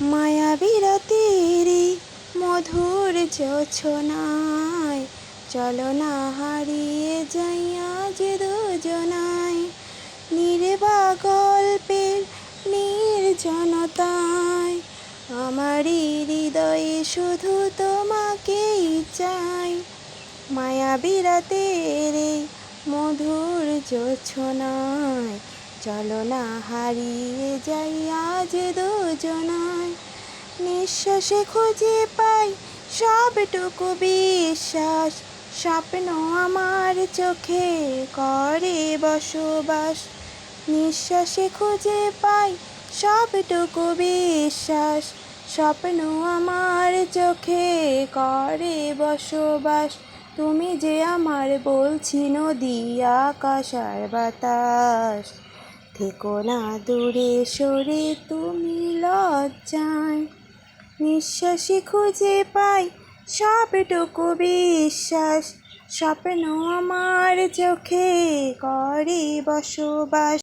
মায়াবী রাতের এই মধুর যোছনায়। চলো না হারিয়ে যাই আজ দুজনায়। নির্বা গল্পের নির্জনতায়। আমারই হৃদয়ে শুধু তোমাকেই চাই। মায়াবী রাতের এই মধুর যোছনায়। চলো না হারিয়ে যাই আজ দুজনায় নিঃশ্বাসে খুঁজে পাই সবটুকু বিশ্বাস। স্বপ্ন আমার চোখে করে বসবাস। নিঃশ্বাসে খুঁজে পাই সবটুকু বিশ্বাস। স্বপ্ন আমার চোখে করে বসবাস। তুমি যে আমার বলছি নদী, আকাশ আর বাতাস। থেকো না দূরে সরে তুমি লজ্জায়। নিঃশ্বাসে খুঁজে পাই সবটুকু বিশ্বাস। স্বপ্ন আমার চোখে করে বসবাস।